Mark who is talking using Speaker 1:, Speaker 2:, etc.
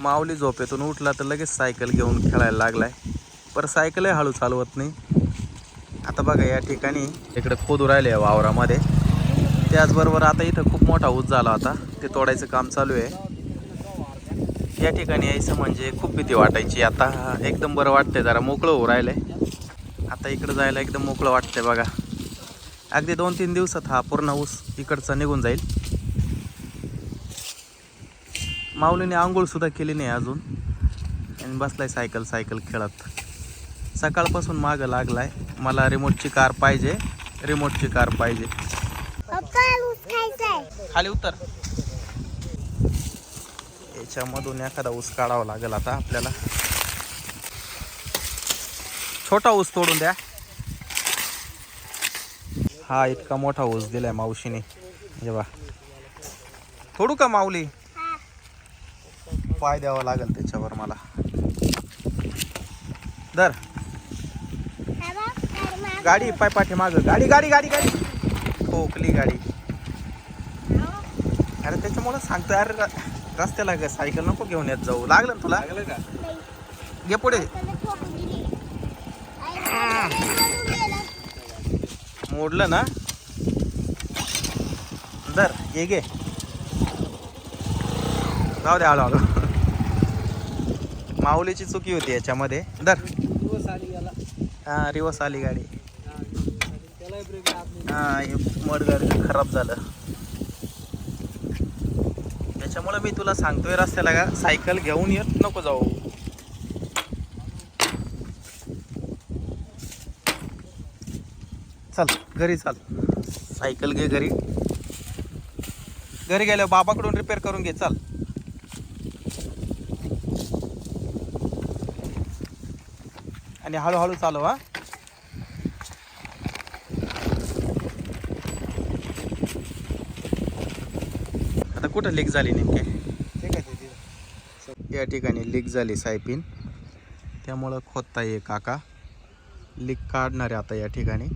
Speaker 1: माऊली झोपेतून उठला तर लगेच सायकल घेऊन खेळायला लागलाय. पर सायकलही हळू चालवत नाही. आता बघा या ठिकाणी इकडे खोदू राहिले वावरामध्ये. त्याचबरोबर आता इथं खूप मोठा ऊस झाला होता. ते तोडायचं काम चालू आहे. या ठिकाणी यायचं म्हणजे खूप भीती वाटायची. आता एकदम बरं वाटतंय जरा मोकळं होऊ राहिलंय. आता इकडं जायला एकदम मोकळं वाटतंय बघा. अगदी दोन तीन दिवसात हा पूर्ण ऊस इकडचा निघून जाईल. माऊलीने आंघोळ सुद्धा केली नाही अजून. आणि बसलाय सायकल सायकल खेळत. सकाळपासून मागं लागलाय. मला रिमोटची कार पाहिजे. रिमोटची कार पाहिजे. खाली उतर. याच्यामधून एखादा ऊस काढावा लागेल आता आपल्याला. छोटा ऊस तोडून द्या. हा इतका मोठा ऊस दिलाय मावशीने. जेव्हा तोडू का माऊली? पाय द्यावा लागेल त्याच्यावर मला. दर गाडी पाय पाठी माग. गाडी गाडी गाडी गाडी. ठोकली गाडी. अरे त्याच्यामुळे सांगतोय अरे रस्त्याला ग सायकल नको घेऊन येत जाऊ. लागलं ना तुला? घे पुढे. मोडलं ना? दर ये घे. जाऊ दे हळू हळू माऊलीची चुकी होती याच्यामध्ये. दर. हा रिवर्स आली गाडी. हा हे मड गाडी खराब झालं. त्याच्यामुळे मी तुला सांगतोय रस्त्याला का सायकल घेऊन येत नको जाऊ. चल घरी चाल. सायकल घे घरी. घरी गेल्यावर बाबाकडून रिपेअर करून घे चाल. आणि हळूहळू चालव हा. आता कुठं लीक झाली नेमके? या ठिकाणी लीक झाली सायपिन. त्यामुळं खोदता ये काका. लीक काढणार आता या ठिकाणी.